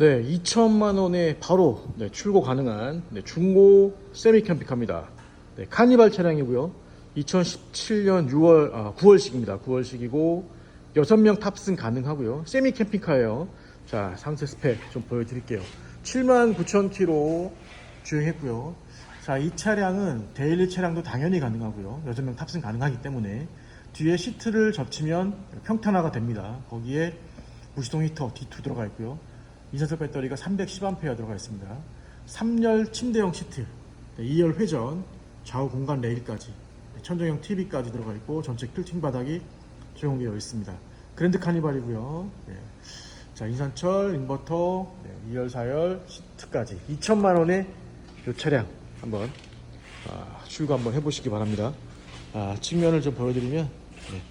네, 2천만 원에 바로 네, 출고 가능한 네, 중고 세미 캠핑카입니다. 네, 카니발 차량이고요. 2017년 6월 아, 9월식입니다. 9월식이고 6명 탑승 가능하고요. 세미 캠핑카예요. 자, 상세 스펙 좀 보여 드릴게요. 7만 9천 킬로 주행했고요. 자, 이 차량은 데일리 차량도 당연히 가능하고요. 6명 탑승 가능하기 때문에 뒤에 시트를 접치면 평탄화가 됩니다. 거기에 무시동 히터 D2 들어가 있고요. 이산철 배터리가 310A 들어가 있습니다. 3열 침대형 시트, 네, 2열 회전, 좌우 공간 레일까지, 네, 천정형 TV까지 들어가 있고 전체 퀼팅 바닥이 적용되어 있습니다. 그랜드 카니발이고요. 네. 자 인산철 인버터 네, 2열 4열 시트까지 2천만 원의 이 차량 한번 아, 출고 한번 해보시기 바랍니다. 아, 측면을 좀 보여드리면 네.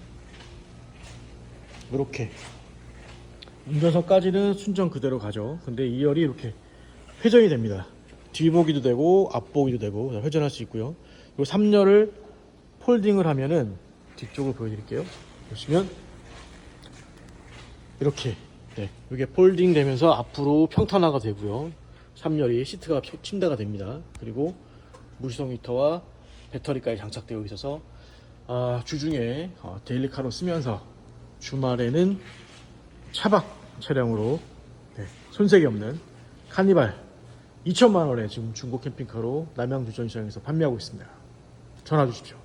이렇게 운전석까지는 순정 그대로 가죠. 근데 2열이 이렇게 회전이 됩니다. 뒤보기도 되고 앞보기도 되고 회전할 수 있고요. 이 3열을 폴딩을 하면은 뒤쪽을 보여드릴게요. 보시면 이렇게 네, 이게 폴딩 되면서 앞으로 평탄화가 되고요. 3열이 시트가 펴- 침대가 됩니다. 그리고 무시동 히터와 배터리까지 장착되어 있어서 아, 주중에 어, 데일리카로 쓰면서 주말에는 차박 차량으로 네, 손색이 없는 카니발 2천만 원에 지금 중고 캠핑카로 남양 주전 시장에서 판매하고 있습니다. 전화 주십시오.